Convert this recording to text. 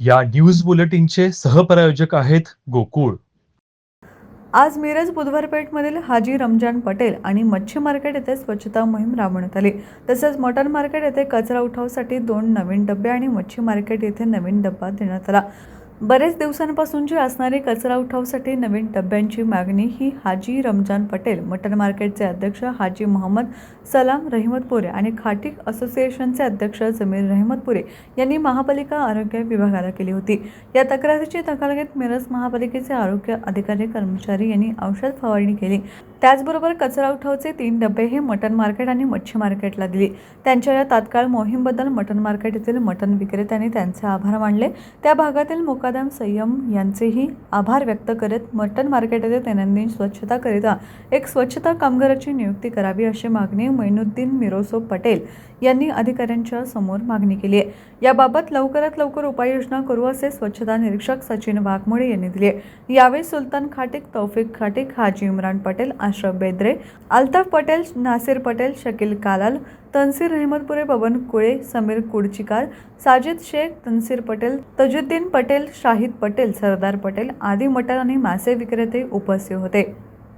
या न्यूज बुलेटिनचे सहप्रायोजक आहेत गोकुळ. आज मिरज बुधवारपेठमधील हाजी रमजान पटेल आणि मच्छी मार्केट येथे स्वच्छता मोहीम राबवण्यात आली. तसेच मटन मार्केट येथे कचरा उठावसाठी दोन नवीन डबे आणि मच्छी मार्केट येथे नवीन डब्बा देण्यात आला. बरेच दिवसांपासूनची असणारी कचरा उठावसाठी नवीन डब्यांची मागणी ही हाजी रमजान पटेल मटन मार्केटचे अध्यक्ष हाजी मोहम्मद सलाम रहिमतपुरे आणि खाटीक असोसिएशनचे अध्यक्ष जमीर रहिमतपुरे यांनी महापालिका आरोग्य विभागाला केली होती. या तक्रारीची दखल घेत मिरज महापालिकेचे आरोग्य अधिकारी कर्मचारी यांनी औषध फवारणी केली. त्याचबरोबर कचरा उठावचे तीन डबे हे मटन मार्केट आणि मच्छी मार्केटला दिले. त्यांच्या या तात्काळ मोहीमबद्दल मटन मार्केट येथील मटन विक्रेत्यांनी त्यांचे आभार मानले. त्या भागातील मुकादम संयम यांचेही आभार व्यक्त करत मटन मार्केट येथे दैनंदिन स्वच्छताकरिता एक स्वच्छता कामगाराची नियुक्ती करावी अशी मागणी मैनुद्दीन मिरोसो पटेल यांनी अधिकाऱ्यांच्या समोर मागणी केली आहे. याबाबत लवकरात लवकर उपाययोजना करू असे स्वच्छता निरीक्षक सचिन वाघमोडे यांनी दिले यावेळी सुलतान खाटिक तौफिक खाटिक हाजी इम्रान पटेल आश्रफ बेद्रे अल्ताफ पटेल नासिर पटेल शकील कालाल तन्सीर रहमतपुरे बबन कुळे समीर कुडचिकार साजिद शेख तन्सीर पटेल तजुद्दीन पटेल शाहिद पटेल सरदार पटेल आदी मटण आणि मासे विक्रेते उपस्थित होते.